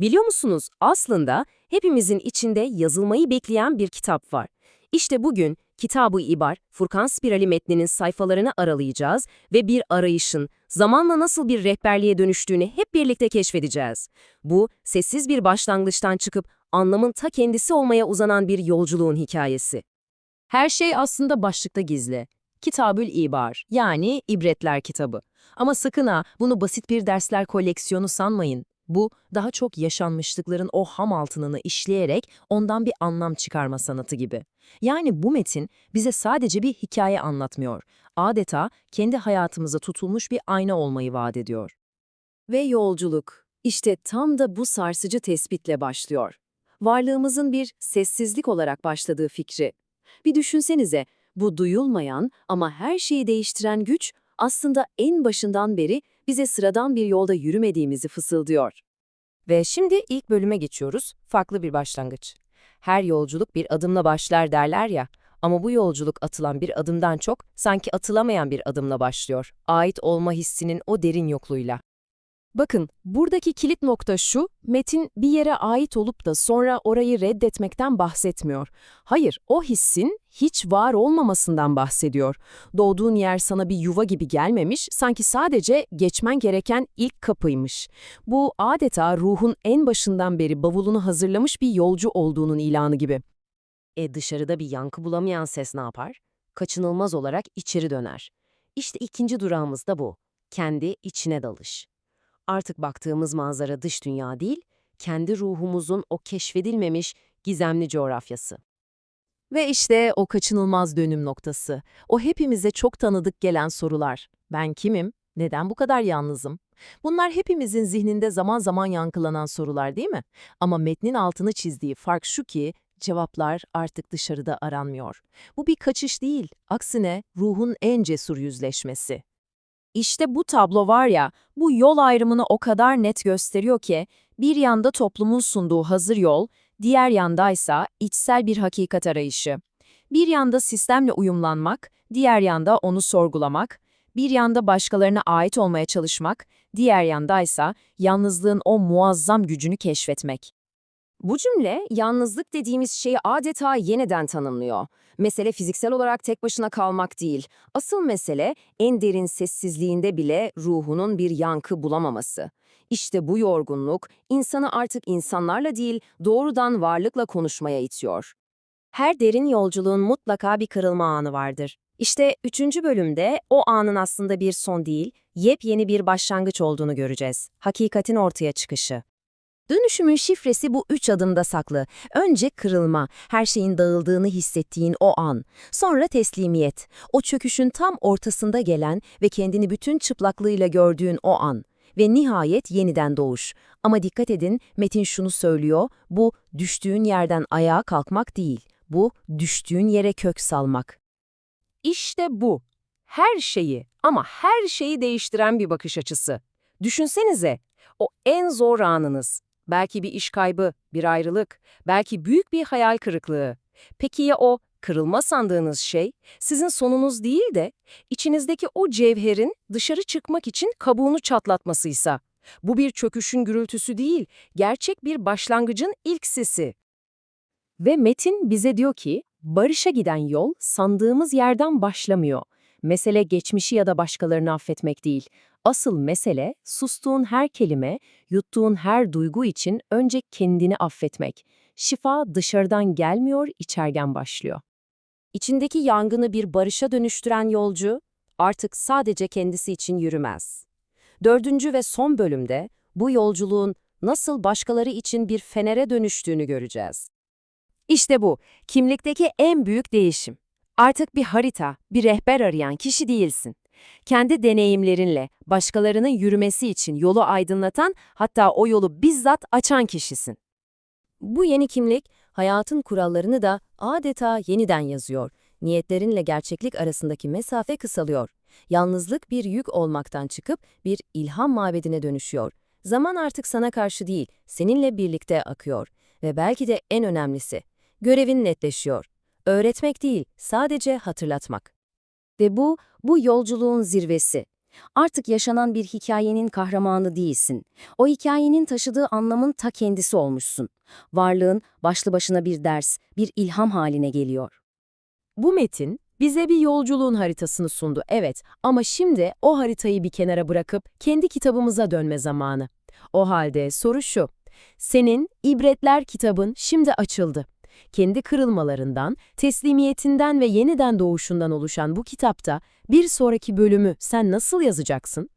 Biliyor musunuz aslında hepimizin içinde yazılmayı bekleyen bir kitap var. İşte bugün Kitab-ı İbar, Furkan Spirali metninin sayfalarını aralayacağız ve bir arayışın zamanla nasıl bir rehberliğe dönüştüğünü hep birlikte keşfedeceğiz. Bu, sessiz bir başlangıçtan çıkıp anlamın ta kendisi olmaya uzanan bir yolculuğun hikayesi. Her şey aslında başlıkta gizli. Kitabül İbar, yani ibretler kitabı. Ama sakın ha bunu basit bir dersler koleksiyonu sanmayın. Bu, daha çok yaşanmışlıkların o ham altınını işleyerek ondan bir anlam çıkarma sanatı gibi. Yani bu metin bize sadece bir hikaye anlatmıyor. Adeta kendi hayatımıza tutulmuş bir ayna olmayı vaat ediyor. Ve yolculuk. İşte tam da bu sarsıcı tespitle başlıyor. Varlığımızın bir sessizlik olarak başladığı fikri. Bir düşünsenize, bu duyulmayan ama her şeyi değiştiren güç aslında en başından beri bize sıradan bir yolda yürümediğimizi fısıldıyor. Ve şimdi ilk bölüme geçiyoruz, farklı bir başlangıç. Her yolculuk bir adımla başlar derler ya, ama bu yolculuk atılan bir adımdan çok, sanki atılamayan bir adımla başlıyor, ait olma hissinin o derin yokluğuyla. Bakın, buradaki kilit nokta şu, metin bir yere ait olup da sonra orayı reddetmekten bahsetmiyor. Hayır, o hissin hiç var olmamasından bahsediyor. Doğduğun yer sana bir yuva gibi gelmemiş, sanki sadece geçmen gereken ilk kapıymış. Bu adeta ruhun en başından beri bavulunu hazırlamış bir yolcu olduğunun ilanı gibi. E dışarıda bir yankı bulamayan ses ne yapar? Kaçınılmaz olarak içeri döner. İşte ikinci durağımız da bu. Kendi içine dalış. Artık baktığımız manzara dış dünya değil, kendi ruhumuzun o keşfedilmemiş gizemli coğrafyası. Ve işte o kaçınılmaz dönüm noktası. O hepimize çok tanıdık gelen sorular. Ben kimim? Neden bu kadar yalnızım? Bunlar hepimizin zihninde zaman zaman yankılanan sorular değil mi? Ama metnin altını çizdiği fark şu ki, cevaplar artık dışarıda aranmıyor. Bu bir kaçış değil, aksine ruhun en cesur yüzleşmesi. İşte bu tablo var ya, bu yol ayrımını o kadar net gösteriyor ki, bir yanda toplumun sunduğu hazır yol, diğer yandaysa içsel bir hakikat arayışı. Bir yanda sistemle uyumlanmak, diğer yanda onu sorgulamak, bir yanda başkalarına ait olmaya çalışmak, diğer yandaysa yalnızlığın o muazzam gücünü keşfetmek. Bu cümle, yalnızlık dediğimiz şeyi adeta yeniden tanımlıyor. Mesele fiziksel olarak tek başına kalmak değil. Asıl mesele, en derin sessizliğinde bile ruhunun bir yankı bulamaması. İşte bu yorgunluk, insanı artık insanlarla değil, doğrudan varlıkla konuşmaya itiyor. Her derin yolculuğun mutlaka bir kırılma anı vardır. İşte üçüncü bölümde o anın aslında bir son değil, yepyeni bir başlangıç olduğunu göreceğiz. Hakikatin ortaya çıkışı. Dönüşümün şifresi bu üç adımda saklı. Önce kırılma, her şeyin dağıldığını hissettiğin o an. Sonra teslimiyet, o çöküşün tam ortasında gelen ve kendini bütün çıplaklığıyla gördüğün o an. Ve nihayet yeniden doğuş. Ama dikkat edin, Metin şunu söylüyor, bu düştüğün yerden ayağa kalkmak değil, bu düştüğün yere kök salmak. İşte bu. Her şeyi ama her şeyi değiştiren bir bakış açısı. Düşünsenize, o en zor anınız. Belki bir iş kaybı, bir ayrılık, belki büyük bir hayal kırıklığı. Peki ya o kırılma sandığınız şey sizin sonunuz değil de içinizdeki o cevherin dışarı çıkmak için kabuğunu çatlatmasıysa? Bu bir çöküşün gürültüsü değil, gerçek bir başlangıcın ilk sesi. Ve Metin bize diyor ki, barışa giden yol sandığımız yerden başlamıyor. Mesele geçmişi ya da başkalarını affetmek değil. Asıl mesele sustuğun her kelime, yuttuğun her duygu için önce kendini affetmek. Şifa dışarıdan gelmiyor, içergen başlıyor. İçindeki yangını bir barışa dönüştüren yolcu artık sadece kendisi için yürümez. Dördüncü ve son bölümde bu yolculuğun nasıl başkaları için bir fenere dönüştüğünü göreceğiz. İşte bu, kimlikteki en büyük değişim. Artık bir harita, bir rehber arayan kişi değilsin. Kendi deneyimlerinle başkalarının yürümesi için yolu aydınlatan, hatta o yolu bizzat açan kişisin. Bu yeni kimlik, hayatın kurallarını da adeta yeniden yazıyor. Niyetlerinle gerçeklik arasındaki mesafe kısalıyor. Yalnızlık bir yük olmaktan çıkıp bir ilham mabedine dönüşüyor. Zaman artık sana karşı değil, seninle birlikte akıyor. Ve belki de en önemlisi, görevin netleşiyor. Öğretmek değil, sadece hatırlatmak. Ve bu, bu yolculuğun zirvesi. Artık yaşanan bir hikayenin kahramanı değilsin. O hikayenin taşıdığı anlamın ta kendisi olmuşsun. Varlığın başlı başına bir ders, bir ilham haline geliyor. Bu metin bize bir yolculuğun haritasını sundu, evet. Ama şimdi o haritayı bir kenara bırakıp kendi kitabımıza dönme zamanı. O halde soru şu. Senin İbretler kitabın şimdi açıldı. Kendi kırılmalarından, teslimiyetinden ve yeniden doğuşundan oluşan bu kitapta bir sonraki bölümü sen nasıl yazacaksın?